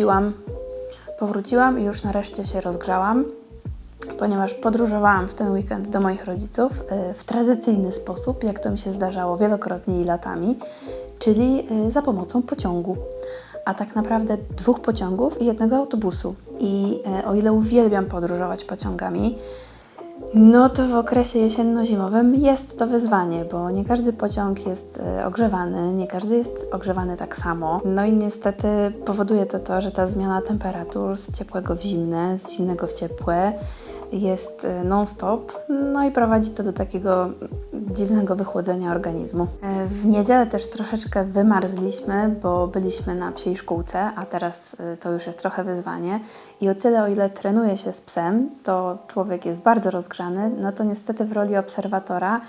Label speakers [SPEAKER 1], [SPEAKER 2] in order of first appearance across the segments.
[SPEAKER 1] Powróciłam. Powróciłam i już nareszcie się rozgrzałam, ponieważ podróżowałam w ten weekend do moich rodziców y, w tradycyjny sposób, jak to mi się zdarzało wielokrotnie i latami, czyli y, za pomocą pociągu. A tak naprawdę dwóch pociągów i jednego autobusu. I y, o ile uwielbiam podróżować pociągami, no to w okresie jesienno-zimowym jest to wyzwanie, bo nie każdy pociąg jest e, ogrzewany, nie każdy jest ogrzewany tak samo. No i niestety powoduje to to, że ta zmiana temperatur z ciepłego w zimne, z zimnego w ciepłe jest e, non-stop, no i prowadzi to do takiego dziwnego wychłodzenia organizmu. E, w niedzielę też troszeczkę wymarzliśmy, bo byliśmy na psiej szkółce, a teraz e, to już jest trochę wyzwanie. I o tyle, o ile trenuje się z psem, to człowiek jest bardzo rozgrzany, no to niestety w roli obserwatora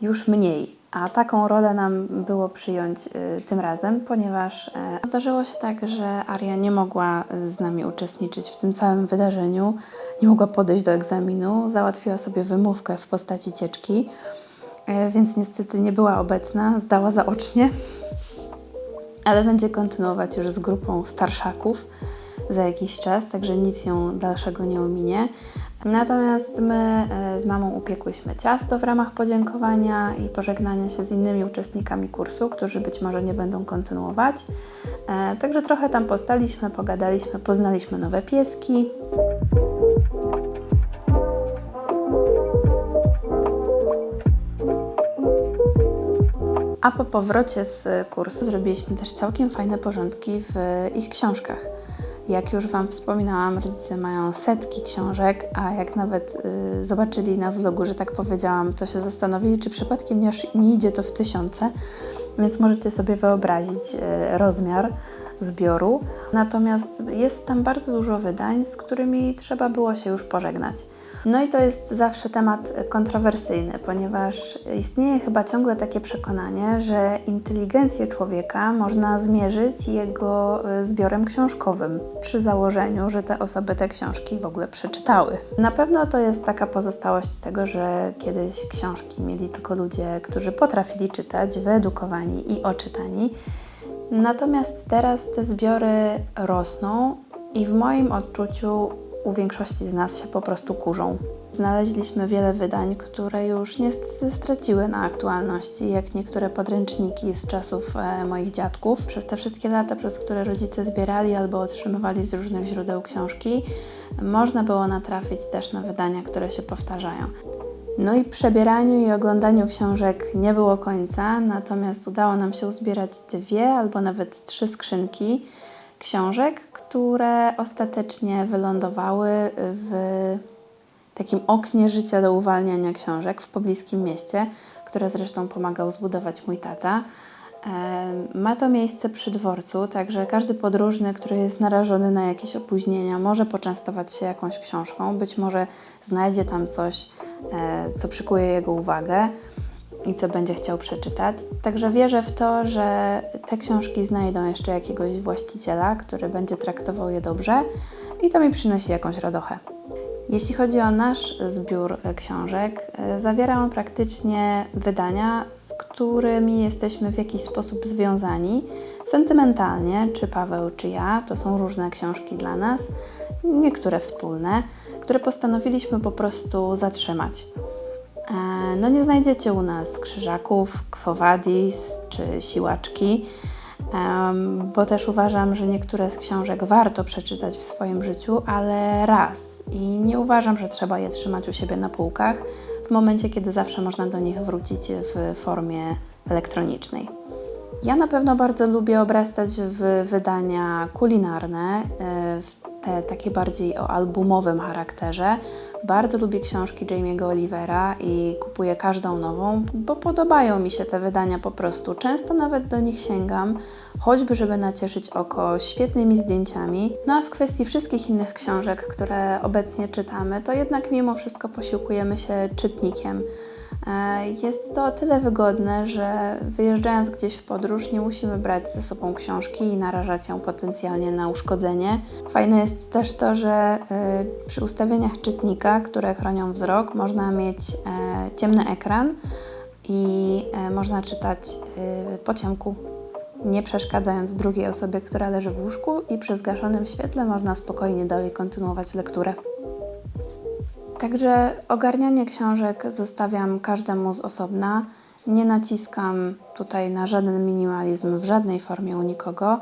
[SPEAKER 1] już mniej. A taką rolę nam było przyjąć y, tym razem, ponieważ y, zdarzyło się tak, że Aria nie mogła z nami uczestniczyć w tym całym wydarzeniu, nie mogła podejść do egzaminu, załatwiła sobie wymówkę w postaci cieczki, y, więc niestety nie była obecna, zdała zaocznie, ale będzie kontynuować już z grupą starszaków za jakiś czas, także nic ją dalszego nie ominie. Natomiast my e, z mamą upiekłyśmy ciasto w ramach podziękowania i pożegnania się z innymi uczestnikami kursu, którzy być może nie będą kontynuować. E, także trochę tam postaliśmy, pogadaliśmy, poznaliśmy nowe pieski. A po powrocie z kursu zrobiliśmy też całkiem fajne porządki w ich książkach. Jak już Wam wspominałam, rodzice mają setki książek, a jak nawet y, zobaczyli na vlogu, że tak powiedziałam, to się zastanowili, czy przypadkiem nie, nie idzie to w tysiące, więc możecie sobie wyobrazić y, rozmiar zbioru. Natomiast jest tam bardzo dużo wydań, z którymi trzeba było się już pożegnać. No i to jest zawsze temat kontrowersyjny, ponieważ istnieje chyba ciągle takie przekonanie, że inteligencję człowieka można zmierzyć jego e, zbiorem książkowym, przy założeniu, że te osoby te książki w ogóle przeczytały. Na pewno to jest taka pozostałość tego, że kiedyś książki mieli tylko ludzie, którzy potrafili czytać, wyedukowani i oczytani. Natomiast teraz te zbiory rosną i w moim odczuciu u większości z nas się po prostu kurzą. Znaleźliśmy wiele wydań, które już niestety straciły na aktualności, jak niektóre podręczniki z czasów e, moich dziadków. Przez te wszystkie lata, przez które rodzice zbierali albo otrzymywali z różnych źródeł książki, można było natrafić też na wydania, które się powtarzają. No i przebieraniu i oglądaniu książek nie było końca, natomiast udało nam się uzbierać dwie albo nawet trzy skrzynki książek, które ostatecznie wylądowały w takim oknie życia do uwalniania książek w pobliskim mieście, które zresztą pomagał zbudować mój tata. Ma to miejsce przy dworcu, także każdy podróżny, który jest narażony na jakieś opóźnienia, może poczęstować się jakąś książką. Być może znajdzie tam coś, e, co przykuje jego uwagę i co będzie chciał przeczytać. Także wierzę w to, że te książki znajdą jeszcze jakiegoś właściciela, który będzie traktował je dobrze i to mi przynosi jakąś radochę. Jeśli chodzi o nasz zbiór książek, zawiera on praktycznie wydania, z którymi jesteśmy w jakiś sposób związani sentymentalnie, czy Paweł, czy ja. To są różne książki dla nas, niektóre wspólne, które postanowiliśmy po prostu zatrzymać. E, no nie znajdziecie u nas krzyżaków, kwowadis czy siłaczki, bo też uważam, że niektóre z książek warto przeczytać w swoim życiu, ale raz. I nie uważam, że trzeba je trzymać u siebie na półkach w momencie, kiedy zawsze można do nich wrócić w formie elektronicznej. Ja na pewno bardzo lubię obrastać w wydania kulinarne, e, w te takie bardziej o albumowym charakterze. Bardzo lubię książki Jamie'ego Olivera i kupuję każdą nową, bo podobają mi się te wydania po prostu. Często nawet do nich sięgam, choćby żeby nacieszyć oko świetnymi zdjęciami. No a w kwestii wszystkich innych książek, które obecnie czytamy, to jednak mimo wszystko posiłkujemy się czytnikiem. E, jest to o tyle wygodne, że wyjeżdżając gdzieś w podróż nie musimy brać ze sobą książki i narażać ją potencjalnie na uszkodzenie. Fajne jest też to, że e, przy ustawieniach czytnika, które chronią wzrok, można mieć e, ciemny ekran i można czytać po ciemku nie przeszkadzając drugiej osobie, która leży w łóżku i przy zgaszonym świetle można spokojnie dalej kontynuować lekturę. Także ogarnianie książek zostawiam każdemu z osobna. Nie naciskam tutaj na żaden minimalizm w żadnej formie u nikogo.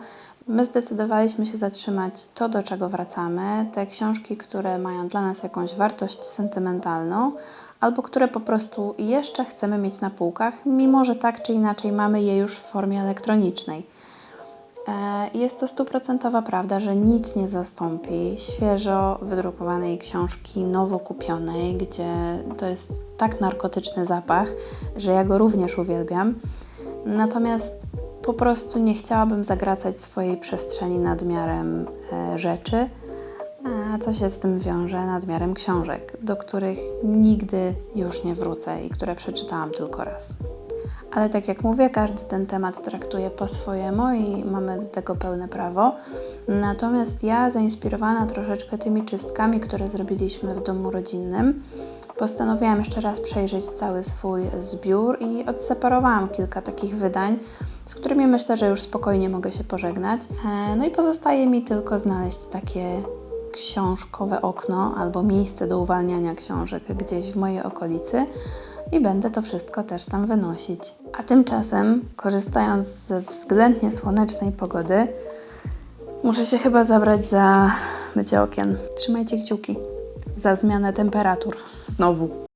[SPEAKER 1] My zdecydowaliśmy się zatrzymać to, do czego wracamy, te książki, które mają dla nas jakąś wartość sentymentalną, albo które po prostu jeszcze chcemy mieć na półkach, mimo że tak czy inaczej mamy je już w formie elektronicznej. E, Jest to stuprocentowa prawda, że nic nie zastąpi świeżo wydrukowanej książki, nowo kupionej, gdzie to jest tak narkotyczny zapach, że ja go również uwielbiam. Natomiast po prostu nie chciałabym zagracać swojej przestrzeni nadmiarem e, rzeczy, a co się z tym wiąże nadmiarem książek, do których nigdy już nie wrócę i które przeczytałam tylko raz. Ale tak jak mówię, każdy ten temat traktuje po swojemu i mamy do tego pełne prawo. Natomiast ja, zainspirowana troszeczkę tymi czystkami, które zrobiliśmy w domu rodzinnym, postanowiłam jeszcze raz przejrzeć cały swój zbiór i odseparowałam kilka takich wydań, z którymi myślę, że już spokojnie mogę się pożegnać. E, No i pozostaje mi tylko znaleźć takie książkowe okno albo miejsce do uwalniania książek gdzieś w mojej okolicy i będę to wszystko też tam wynosić. A tymczasem, korzystając z względnie słonecznej pogody, muszę się chyba zabrać za mycie okien. Trzymajcie kciuki za zmianę temperatur. Znowu.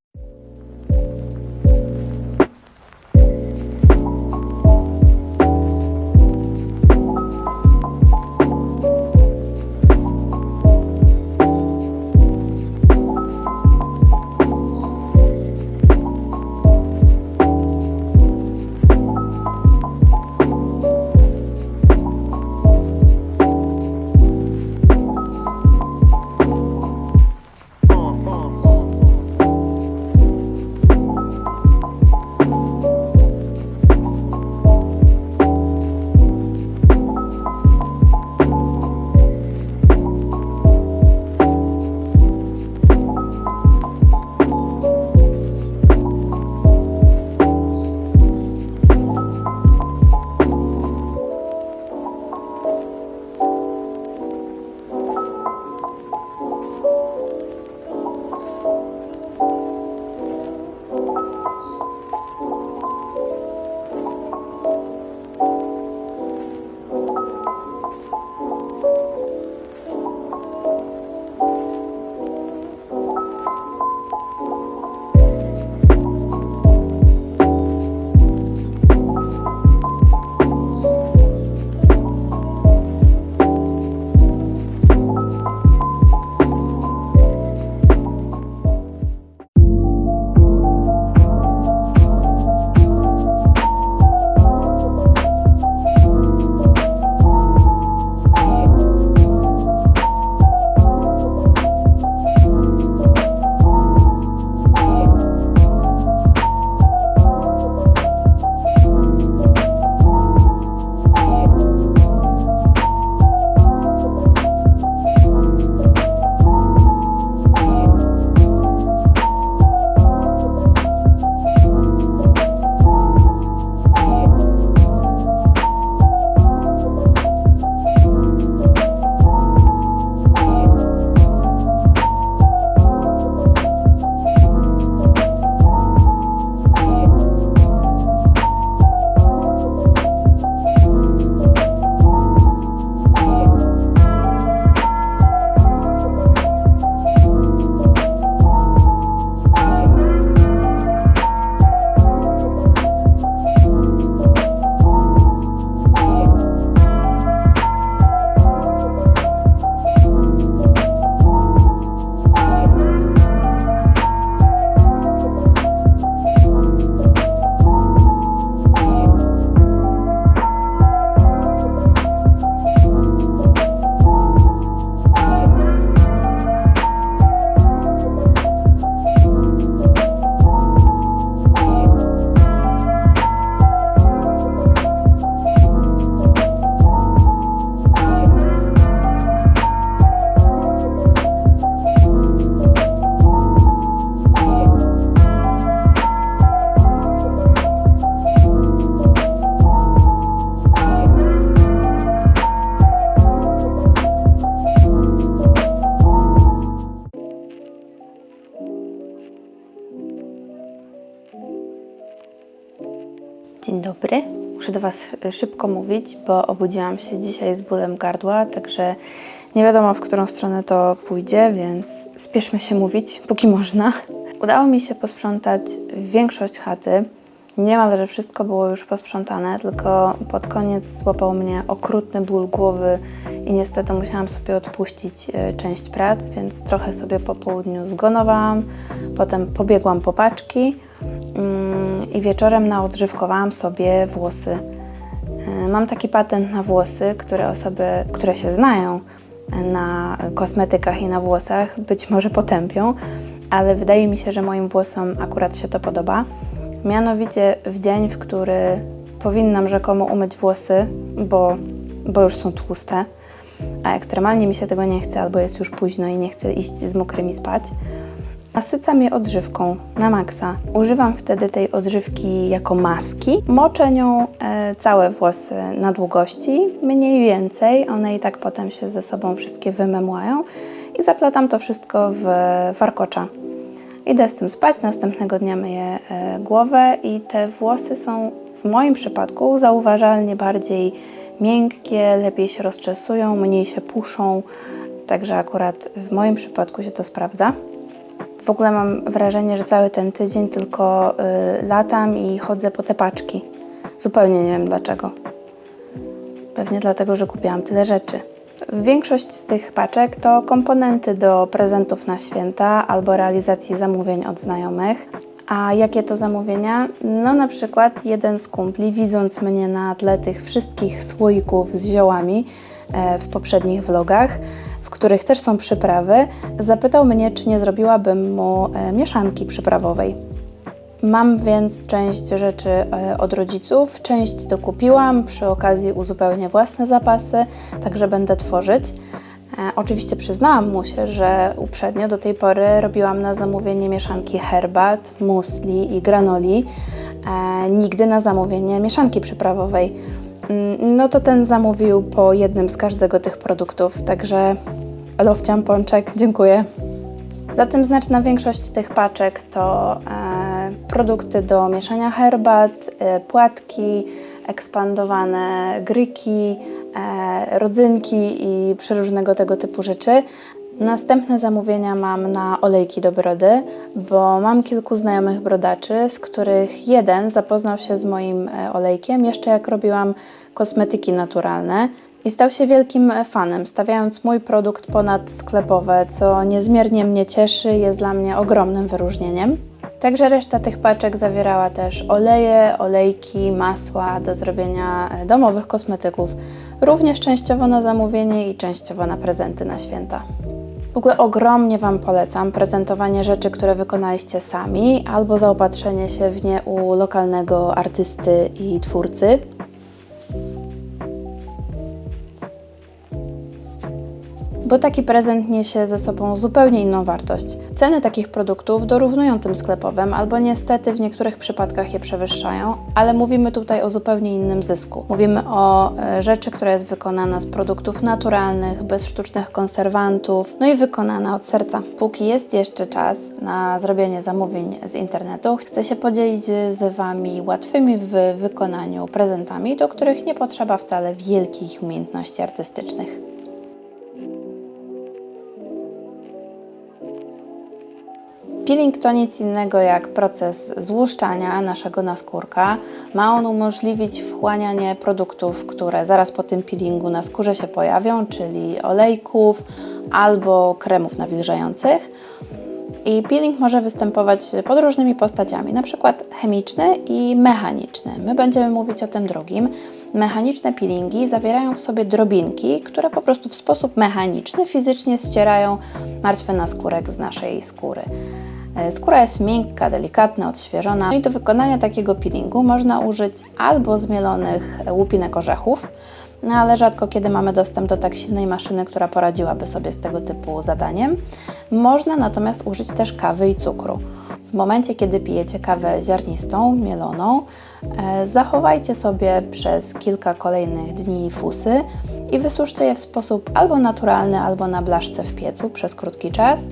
[SPEAKER 1] Was y, szybko mówić, bo obudziłam się dzisiaj z bólem gardła, także nie wiadomo, w którą stronę to pójdzie, więc spieszmy się mówić, póki można. Udało mi się posprzątać większość chaty. Niemal, że wszystko było już posprzątane, tylko pod koniec złapał mnie okrutny ból głowy i niestety musiałam sobie odpuścić y, część prac, więc trochę sobie po południu zgonowałam, potem pobiegłam po paczki i wieczorem naodżywkowałam sobie włosy. Y, Mam taki patent na włosy, które osoby, które się znają na kosmetykach i na włosach, być może potępią, ale wydaje mi się, że moim włosom akurat się to podoba. Mianowicie w dzień, w który powinnam rzekomo umyć włosy, bo, bo już są tłuste, a ekstremalnie mi się tego nie chce, albo jest już późno i nie chcę iść z mokrymi spać, nasycam je odżywką na maksa. Używam wtedy tej odżywki jako maski. Moczę nią e, całe włosy na długości, mniej więcej. One i tak potem się ze sobą wszystkie wymemłają i zaplatam to wszystko w warkocza. Idę z tym spać, następnego dnia myję e, głowę i te włosy są w moim przypadku zauważalnie bardziej miękkie, lepiej się rozczesują, mniej się puszą, także akurat w moim przypadku się to sprawdza. W ogóle mam wrażenie, że cały ten tydzień tylko y, latam i chodzę po te paczki. Zupełnie nie wiem dlaczego. Pewnie dlatego, że kupiłam tyle rzeczy. Większość z tych paczek to komponenty do prezentów na święta albo realizacji zamówień od znajomych. A jakie to zamówienia? No na przykład jeden z kumpli, widząc mnie na tle tych wszystkich słoików z ziołami e, w poprzednich vlogach, których też są przyprawy, zapytał mnie, czy nie zrobiłabym mu e, mieszanki przyprawowej. Mam więc część rzeczy e, od rodziców, część dokupiłam, przy okazji uzupełnię własne zapasy, także będę tworzyć. E, oczywiście przyznałam mu się, że uprzednio do tej pory robiłam na zamówienie mieszanki herbat, musli i granoli, nigdy na zamówienie mieszanki przyprawowej. Mm, No to ten zamówił po jednym z każdego tych produktów, także lowciam pączek, dziękuję. Zatem znaczna większość tych paczek to e, produkty do mieszania herbat, e, płatki, ekspandowane gryki, e, rodzynki i przeróżnego tego typu rzeczy. Następne zamówienia mam na olejki do brody, bo mam kilku znajomych brodaczy, z których jeden zapoznał się z moim e, olejkiem jeszcze jak robiłam kosmetyki naturalne i stał się wielkim fanem, stawiając mój produkt ponad sklepowe, co niezmiernie mnie cieszy, jest dla mnie ogromnym wyróżnieniem. Także reszta tych paczek zawierała też oleje, olejki, masła do zrobienia e, domowych kosmetyków, również częściowo na zamówienie i częściowo na prezenty na święta. W ogóle ogromnie Wam polecam prezentowanie rzeczy, które wykonaliście sami, albo zaopatrzenie się w nie u lokalnego artysty i twórcy. Bo taki prezent niesie ze sobą zupełnie inną wartość. Ceny takich produktów dorównują tym sklepowym, albo niestety w niektórych przypadkach je przewyższają, ale mówimy tutaj o zupełnie innym zysku. Mówimy o e, rzeczy, która jest wykonana z produktów naturalnych, bez sztucznych konserwantów, no i wykonana od serca. Póki jest jeszcze czas na zrobienie zamówień z internetu, chcę się podzielić z Wami łatwymi w wykonaniu prezentami, do których nie potrzeba wcale wielkich umiejętności artystycznych. Peeling to nic innego jak proces złuszczania naszego naskórka. Ma on umożliwić wchłanianie produktów, które zaraz po tym peelingu na skórze się pojawią, czyli olejków albo kremów nawilżających. I peeling może występować pod różnymi postaciami, na przykład chemiczny i mechaniczny. My będziemy mówić o tym drugim. Mechaniczne peelingi zawierają w sobie drobinki, które po prostu w sposób mechaniczny, fizycznie ścierają martwy naskórek z naszej skóry. E, Skóra jest miękka, delikatna, odświeżona. No i do wykonania takiego peelingu można użyć albo zmielonych łupinek orzechów, no ale rzadko kiedy mamy dostęp do tak silnej maszyny, która poradziłaby sobie z tego typu zadaniem. Można natomiast użyć też kawy i cukru. W momencie, kiedy pijecie kawę ziarnistą, mieloną, e, zachowajcie sobie przez kilka kolejnych dni fusy i wysuszcie je w sposób albo naturalny, albo na blaszce w piecu przez krótki czas.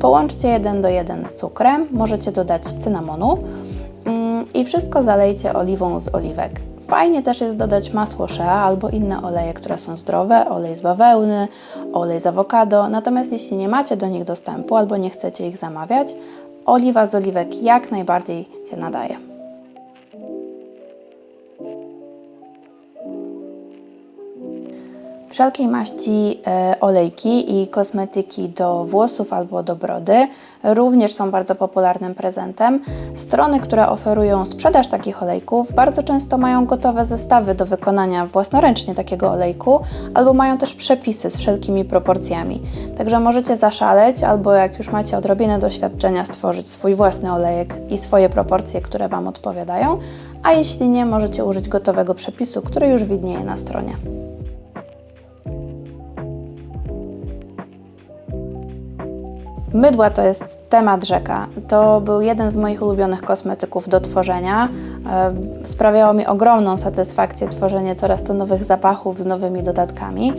[SPEAKER 1] Połączcie jeden do jeden z cukrem, możecie dodać cynamonu Mm, I wszystko zalejcie oliwą z oliwek. Fajnie też jest dodać masło shea albo inne oleje, które są zdrowe, olej z bawełny, olej z awokado. Natomiast jeśli nie macie do nich dostępu albo nie chcecie ich zamawiać, oliwa z oliwek jak najbardziej się nadaje. Wszelkiej maści e, olejki i kosmetyki do włosów albo do brody również są bardzo popularnym prezentem. Strony, które oferują sprzedaż takich olejków, bardzo często mają gotowe zestawy do wykonania własnoręcznie takiego olejku, albo mają też przepisy z wszelkimi proporcjami. Także możecie zaszaleć, albo jak już macie odrobinę doświadczenia, stworzyć swój własny olejek i swoje proporcje, które Wam odpowiadają, a jeśli nie, możecie użyć gotowego przepisu, który już widnieje na stronie. Mydła to jest temat rzeka. To był jeden z moich ulubionych kosmetyków do tworzenia. E, Sprawiało mi ogromną satysfakcję tworzenie coraz to nowych zapachów z nowymi dodatkami.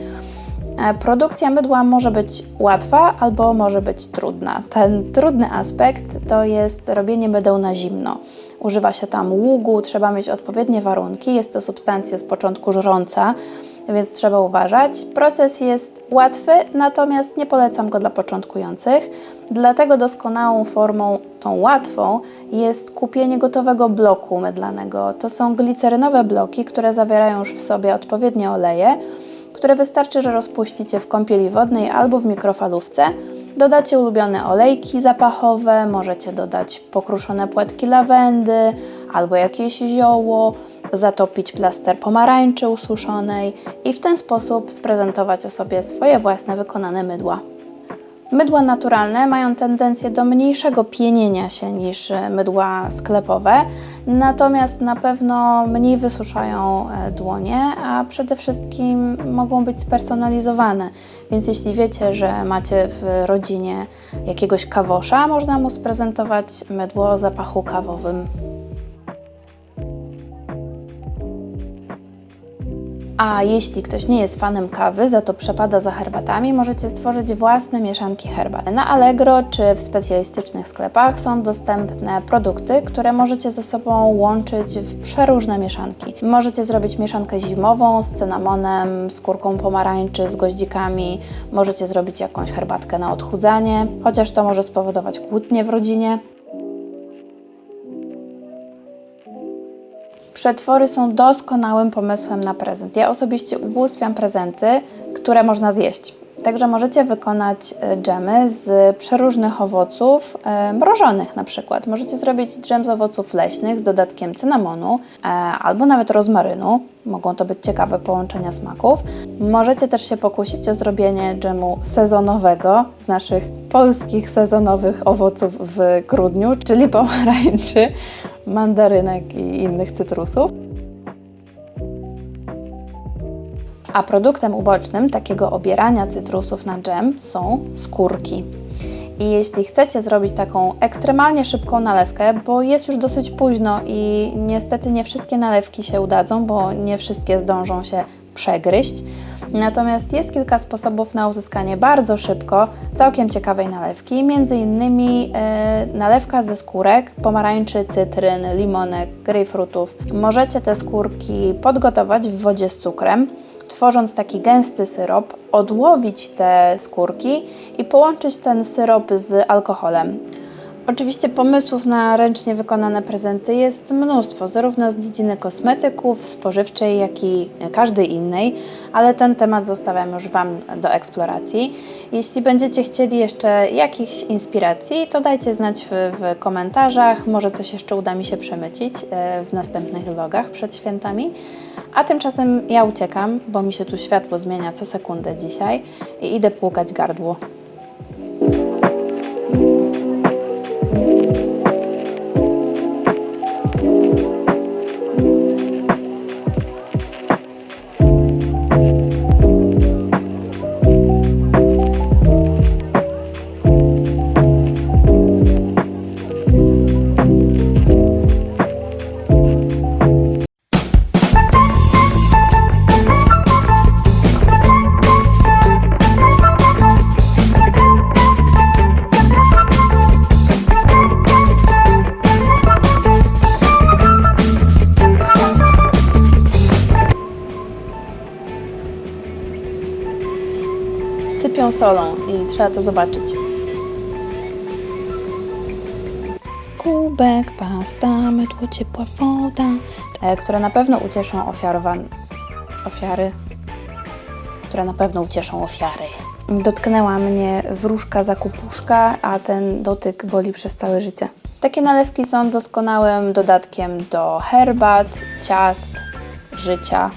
[SPEAKER 1] E, Produkcja mydła może być łatwa albo może być trudna. Ten trudny aspekt to jest robienie mydeł na zimno. Używa się tam ługu, trzeba mieć odpowiednie warunki. Jest to substancja z początku żrąca, więc trzeba uważać. Proces jest łatwy, natomiast nie polecam go dla początkujących. Dlatego doskonałą formą, tą łatwą, jest kupienie gotowego bloku mydlanego. To są glicerynowe bloki, które zawierają już w sobie odpowiednie oleje, które wystarczy, że rozpuścicie w kąpieli wodnej albo w mikrofalówce. Dodacie ulubione olejki zapachowe, możecie dodać pokruszone płatki lawendy albo jakieś zioło, zatopić plaster pomarańczy ususzonej i w ten sposób sprezentować osobie swoje własne wykonane mydła. Mydła naturalne mają tendencję do mniejszego pienienia się niż e, mydła sklepowe, natomiast na pewno mniej wysuszają e, dłonie, a przede wszystkim mogą być spersonalizowane. Więc jeśli wiecie, że macie w rodzinie jakiegoś kawosza, można mu sprezentować mydło o zapachu kawowym. A jeśli ktoś nie jest fanem kawy, za to przepada za herbatami, możecie stworzyć własne mieszanki herbat. Na Allegro czy w specjalistycznych sklepach są dostępne produkty, które możecie ze sobą łączyć w przeróżne mieszanki. Możecie zrobić mieszankę zimową z cynamonem, skórką pomarańczy, z goździkami, możecie zrobić jakąś herbatkę na odchudzanie, chociaż to może spowodować kłótnie w rodzinie. Przetwory są doskonałym pomysłem na prezent. Ja osobiście ubóstwiam prezenty, które można zjeść. Także możecie wykonać e, dżemy z przeróżnych owoców, e, mrożonych na przykład. Możecie zrobić dżem z owoców leśnych z dodatkiem cynamonu e, albo nawet rozmarynu. Mogą to być ciekawe połączenia smaków. Możecie też się pokusić o zrobienie dżemu sezonowego z naszych polskich sezonowych owoców w grudniu, czyli pomarańczy, mandarynek i innych cytrusów. A produktem ubocznym takiego obierania cytrusów na dżem są skórki. I jeśli chcecie zrobić taką ekstremalnie szybką nalewkę, bo jest już dosyć późno i niestety nie wszystkie nalewki się udadzą, bo nie wszystkie zdążą się przegryźć. Natomiast jest kilka sposobów na uzyskanie bardzo szybko całkiem ciekawej nalewki, między innymi yy, nalewka ze skórek pomarańczy, cytryn, limonek, grejpfrutów. Możecie te skórki podgotować w wodzie z cukrem tworząc taki gęsty syrop, odłowić te skórki i połączyć ten syrop z alkoholem. Oczywiście pomysłów na ręcznie wykonane prezenty jest mnóstwo, zarówno z dziedziny kosmetyków, spożywczej, jak i każdej innej, ale ten temat zostawiam już Wam do eksploracji. Jeśli będziecie chcieli jeszcze jakichś inspiracji, to dajcie znać w, w komentarzach, może coś jeszcze uda mi się przemycić e, w następnych vlogach przed świętami. A tymczasem ja uciekam, bo mi się tu światło zmienia co sekundę dzisiaj i idę płukać gardło. Solą i trzeba to zobaczyć. Kubek, pasta, mydło, ciepła woda, które na pewno ucieszą ofiarowan... ofiary, które na pewno ucieszą ofiary. Dotknęła mnie wróżka zakupuszka, a ten dotyk boli przez całe życie. Takie nalewki są doskonałym dodatkiem do herbat, ciast, życia.